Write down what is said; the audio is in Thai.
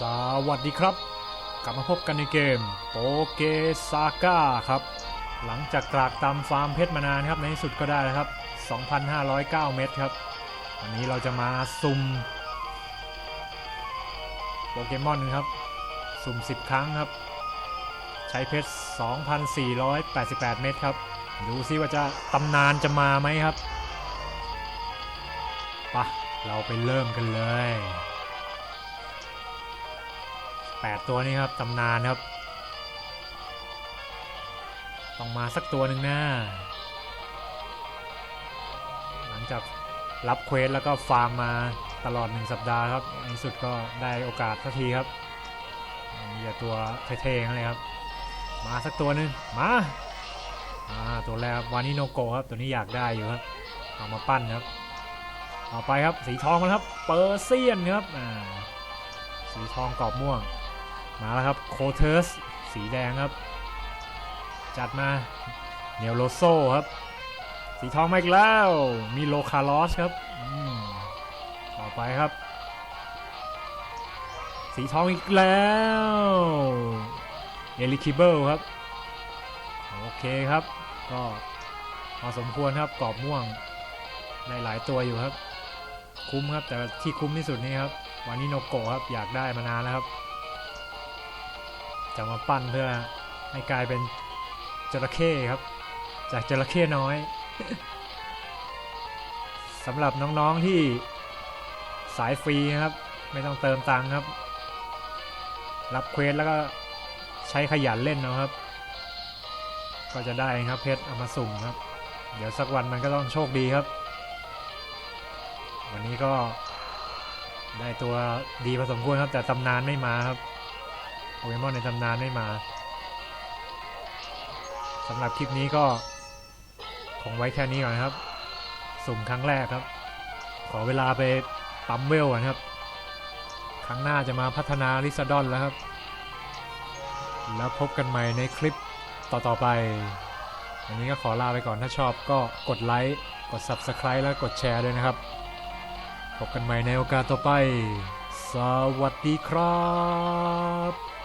สวัสดีครับ กลับมาพบกันในเกมโปเกซาก้าครับ หลังจากกรากตามฟาร์มเพชรมานานครับในที่สุดก็ได้แล้วครับ 2,509 เม็ดครับ วันนี้เราจะมาซุ่มโปเกมอนครับ สุ่ม 10 ครั้งครับ ใช้เพชร 2,488 เม็ดครับ ดูซิว่าจะตำนานจะมาไหมครับปะเราไปเริ่มกันเลย 8 ตัวนี้ครับตำนานครับต้องมาสักตัวหนึ่งนะหลังจากรับเควสแล้วก็ฟาร์มมาตลอด 1 สัปดาห์ครับในสุดก็ได้โอกาสสักทีครับมีแต่ตัวเท่ๆเลยครับ มาสักตัวหนึ่งมาอ่าตัวแรกวานิโนโกครับ ตัวนี้อยากได้อยู่ครับ เอามาปั้นครับเอไปครับสีทองแล้วครับ เปอร์เซียนครับอ่าสีทองกรอบม่วง มาแล้วครับโคเทอร์สสีแดงครับ จัดมาเนลโลโซครับ สีทองมาอีกแล้ว มีโลคาลอสครับต่อไปครับ สีทองอีกแล้วเอลิคิเบิลครับ โอเคครับ ก็พอสมควรครับกรอบม่วงหลายๆตัวอยู่ครับ คุ้มครับแต่ที่คุ้มที่สุดนี่ครับวานิโนโกะครับอยากได้มานานแล้วครับ จะมาปั้นเพื่อให้กลายเป็นจระเข้ครับ จากจระเข้น้อยสำหรับน้องๆที่สายฟรีนะครับ ไม่ต้องเติมตังค์ครับ รับเควสแล้วก็ใช้ขยันเล่นนะครับ ก็จะได้ครับเพชรเอามาสุ่มครับ เดี๋ยวสักวันมันก็ต้องโชคดีครับ วันนี้ก็ได้ตัวดีพอสมควรครับ แต่ตำนานไม่มาครับ โปเกมอนในตำนานไม่มาสำหรับคลิปนี้ก็คงไว้แค่นี้ก่อนครับ สุ่มครั้งแรกครับ ขอเวลาไปปั๊มเวลก่อนครับ ครั้งหน้าจะมาพัฒนาลิซาดอนแล้วครับ แล้วพบกันใหม่ในคลิปต่อๆไปวันนี้ก็ขอลาไปก่อนถ้าชอบก็กดไลค์ กด Subscribe แล้วกดแชร์ด้วยนะครับ พบกันใหม่ในโอกาสต่อไป สวัสดีครับ